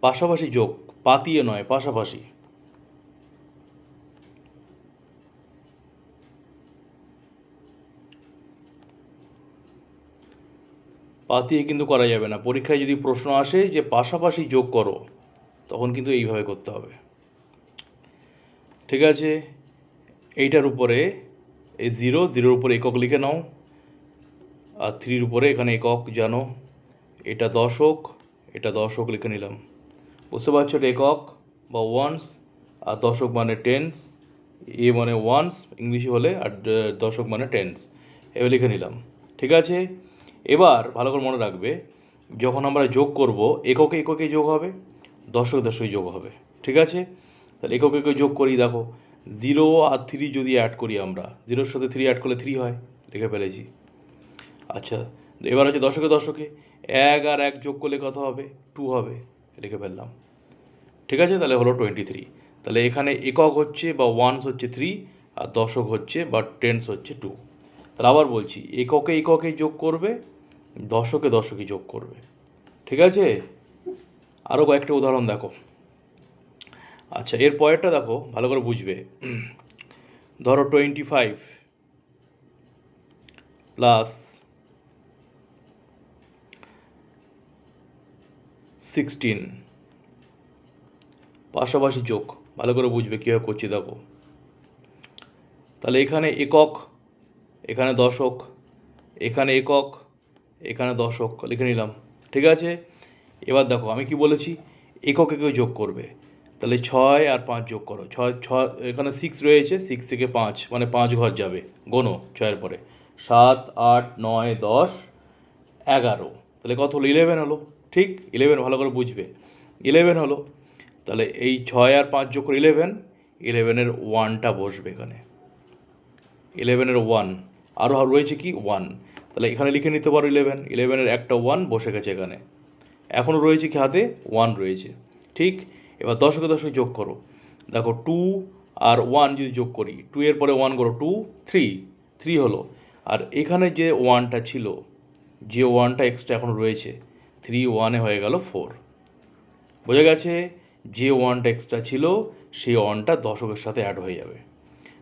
পাশাপাশি যোগ, পাতিয়ে নয়, পাশাপাশি। পাতিয়ে কিন্তু করা যাবে না। পরীক্ষায় যদি প্রশ্ন আসে যে পাশাপাশি যোগ করো, তখন কিন্তু এইভাবে করতে হবে। ঠিক আছে? এইটার উপরে এই জিরো, জিরোর উপরে একক লিখে নাও। আর থ্রির উপরে এখানে একক জানো। এটা দশক এটা দশক লিখে নিলাম। বুঝতে পারছ এটা একক বা ওয়ান্স, আর দশক মানে টেন্স, এ মানে ওয়ান্স, ইংলিশে হলে আর দশক মানে টেন্স। এবার লিখে নিলাম। ঠিক আছে? এবার ভালো করে মনে রাখবে, যখন আমরা যোগ করব, এককে এককে যোগ হবে দশক দশকে যোগ হবে। ঠিক আছে? তাহলে একক একক যোগ করি, দেখো, জিরো আর থ্রি যদি অ্যাড করি আমরা, জিরোর সাথে থ্রি অ্যাড করলে থ্রি হয়, লিখে ফেলেছি। আচ্ছা এবার হচ্ছে দশকে দশকে, এক আর এক যোগ করলে কত হবে? টু হবে। লিখে ফেললাম। ঠিক আছে? তাহলে হলো টোয়েন্টি থ্রি তাহলে এখানে একক হচ্ছে বা ওয়ান্স হচ্ছে থ্রি আর দশক হচ্ছে বা টেন্স হচ্ছে টু তাহলে আবার বলছি, এককে এককে যোগ করবে, দশকে দশকে যোগ করবে। ঠিক আছে? আরও কয়েকটা উদাহরণ দেখো। আচ্ছা এর পরেরটা দেখো, ভালো করে বুঝবে। ধরো টোয়েন্টি ফাইভ প্লাস সিক্সটিন পাশাপাশি যোগ, ভালো করে বুঝবে কীভাবে করছি, দেখো। তাহলে এখানে একক, এখানে দশক, এখানে একক, এখানে দশক লিখে নিলাম। ঠিক আছে? এবার দেখো, আমি কি বলেছি? একক একে যোগ করবে। তাহলে ছয় আর পাঁচ যোগ করো। ছয় ছয়, এখানে সিক্স রয়েছে সিক্স থেকে পাঁচ মানে পাঁচ ঘর যাবে, গোনো, ছয়ের পরে। সাত, আট, নয়, দশ, এগারো। তাহলে কত হলো? ইলেভেন হলো। ঠিক ইলেভেন ভালো করে বুঝবে। ইলেভেন হলো, তাহলে এই ছয় আর পাঁচ যোগ করে ইলেভেন ইলেভেনের ওয়ানটা বসবে এখানে। ইলেভেনের ওয়ান আরও রয়েছে কি? ওয়ান তাহলে এখানে লিখে নিতে পারো ইলেভেন ইলেভেনের একটা ওয়ান বসে গেছে এখানে। এখনও রয়েছে কি হাতে? ওয়ান রয়েছে। ঠিক? এবার দশকে দশকে যোগ করো। দেখো টু আর ওয়ান যদি যোগ করি টু এর পরে ওয়ান করো টু থ্রি থ্রি হলো। আর এখানে যে ওয়ানটা ছিল, যে ওয়ানটা এক্সট্রা এখন রয়েছে থ্রি ওয়ানে হয়ে গেল ফোর বোঝা গেছে যে ওয়ানটা এক্সট্রা ছিল, সেই ওয়ানটা দশকের সাথে অ্যাড হয়ে যাবে।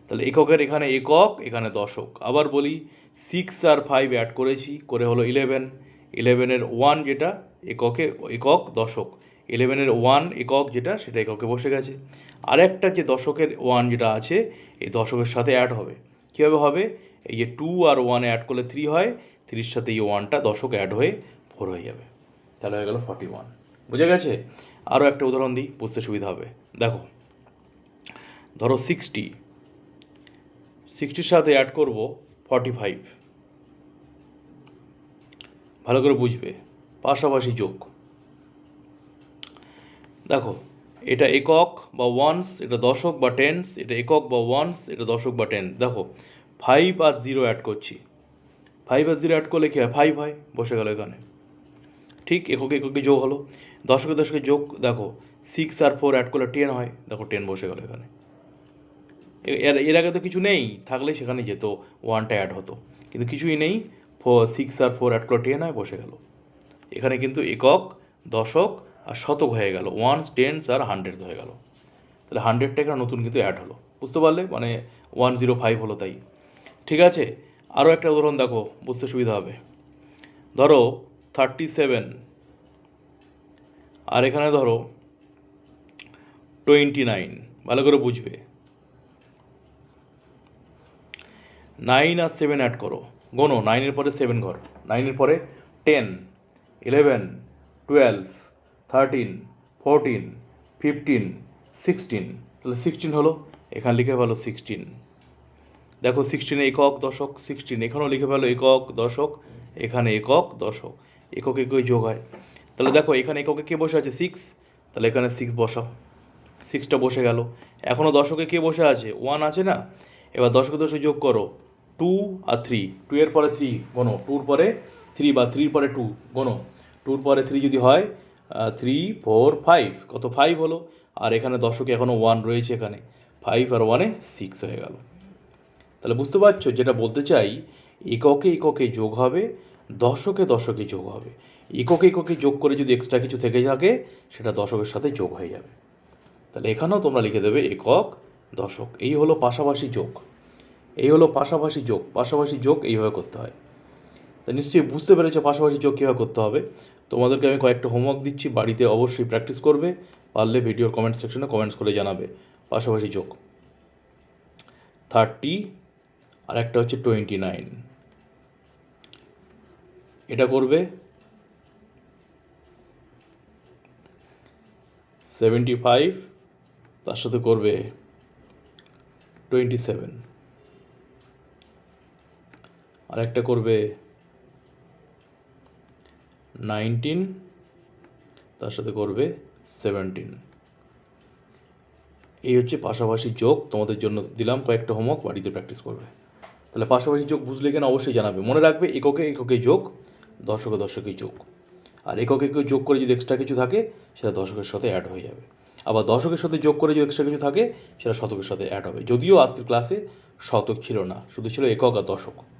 তাহলে এককের এখানে একক, এখানে দশক। আবার বলি সিক্স আর ফাইভ অ্যাড করেছি, করে হলো ইলেভেন ইলেভেনের ওয়ান যেটা এককে, একক, দশক। ইলেভেনের ওয়ান একক যেটা, সেটা এককে বসে গেছে। আর একটা যে দশকের ওয়ান যেটা আছে, এই দশকের সাথে অ্যাড হবে। কীভাবে হবে? এই যে টু আর ওয়ানে অ্যাড করলে থ্রি হয় থ্রির সাথে এই ওয়ানটা দশক অ্যাড হয়ে ফোর হয়ে যাবে। তাহলে হয়ে গেল ফর্টি ওয়ান বুঝে গেছে? আরও একটা উদাহরণ দিই, বুঝতে সুবিধা হবে। দেখো, ধরো সিক্সটি সিক্সটির সাথে অ্যাড করব ফর্টি ফাইভ ভালো করে বুঝবে। পাশাপাশি যোগ। দেখো, এটা একক বা ওয়ান্স এটা দশক বা টেন্স এটা একক বা ওয়ান্স এটা দশক বা টেন্স দেখো ফাইভ আর জিরো অ্যাড করছি। ফাইভ আর জিরো অ্যাড করলে কী হয়? ফাইভ হয়, বসে গেল এখানে। ঠিক এককে এককে যোগ হলো। দশকে দশকে যোগ, দেখো সিক্স আর ফোর অ্যাড করলে টেন হয়। দেখো টেন বসে গেল এখানে। এর এর আগে তো কিছু নেই, থাকলে সেখানে যেত ওয়ানটা অ্যাড হতো। কিন্তু কিছুই নেই ফোর সিক্স আর ফোর অ্যাড করে টেন হয়, বসে গেল। এখানে কিন্তু একক, দশক আর শতক হয়ে গেল। ওয়ান্স টেন্স আর হান্ড্রেড হয়ে গেল। তাহলে হান্ড্রেডটা এখানে নতুন কিন্তু অ্যাড হলো। বুঝতে পারলে? মানে ওয়ান জিরো ফাইভ হলো তাই। ঠিক আছে? আরও একটা উদাহরণ দেখো, বুঝতে সুবিধা হবে। ধরো থার্টি সেভেন। আর এখানে ধরো টোয়েন্টি নাইন। ভালো করে বুঝবে। নাইন আর সেভেন অ্যাড করো। গোনো নাইনের পরে সেভেন ঘর। নাইনের পরে ten, eleven, twelve, thirteen, fourteen, fifteen, sixteen. তাহলে সিক্সটিন হলো, এখানে লিখে ভালো সিক্সটিন। দেখো সিক্সটিনে একক দশক, সিক্সটিন এখানেও লিখে ফেলো একক দশক, এখানে একক দশক। একক একই যোগ হয়। তাহলে দেখো, এখানে এককে কে বসে আছে সিক্স তাহলে এখানে সিক্স বসাও। সিক্সটা বসে গেল। এখনও দশকে কে বসে আছে? ওয়ান আছে না? এবার দশকে দশকে যোগ করো। টু আর থ্রি টু এর পরে থ্রি গোনো টুর পরে থ্রি বা থ্রির পরে টু গোনো টুর পরে থ্রি যদি হয় থ্রি ফোর ফাইভ কত ফাইভ হলো? আর এখানে দশকে এখনও ওয়ান রয়েছে এখানে। ফাইভ আর ওয়ানে সিক্স হয়ে গেল। তাহলে বুঝতে পারছ? যেটা বলতে চাই, এককে এককে যোগ হবে দশকে দশকে যোগ হবে। একক এককে যোগ করে যদি এক্সট্রা কিছু থেকে থাকে, সেটা দশকের সাথে যোগ হয়ে যাবে। তাহলে এখানেও তোমরা লিখে দেবে একক দশক। এই হলো পাশাপাশি যোগ। এই হলো পাশাপাশি যোগ। পাশাপাশি যোগ এইভাবে করতে হয়। তা নিশ্চয়ই বুঝতে পেরেছ পাশাপাশি যোগ কীভাবে করতে হবে। তোমাদেরকে আমি কয়েকটা হোমওয়ার্ক দিচ্ছি। বাড়িতে অবশ্যই প্র্যাকটিস করবে। পারলে ভিডিওর কমেন্ট সেকশনে কমেন্টস করে জানাবে। পাশাপাশি যোগ। থার্টি আর একটা হচ্ছে টোয়েন্টি নাইন এটা করবে সেভেন্টি ফাইভ তার সাথে করবে টোয়েন্টি সেভেন আর একটা করবে নাইনটিন তার সাথে করবে সেভেন্টিন এই হচ্ছে পাশাপাশি যোগ, তোমাদের জন্য দিলাম কয়েকটা হোমওয়ার্ক বাড়িতে প্র্যাকটিস করবে। তাহলে পাশাপাশি যোগ বুঝলে কেন? অবশ্যই জানাবে। মনে রাখবে এককে এককে যোগ দশকে দশকে যোগ। আর এককে একক যোগ করে যদি এক্সট্রা কিছু থাকে, সেটা দশকের সাথে অ্যাড হয়ে যাবে। আবার দশকের সাথে যোগ করে যদি এক্সট্রা কিছু থাকে, সেটা শতকের সাথে অ্যাড হবে। যদিও আজকের ক্লাসে শতক ছিল না, শুধু ছিল একক আর দশক।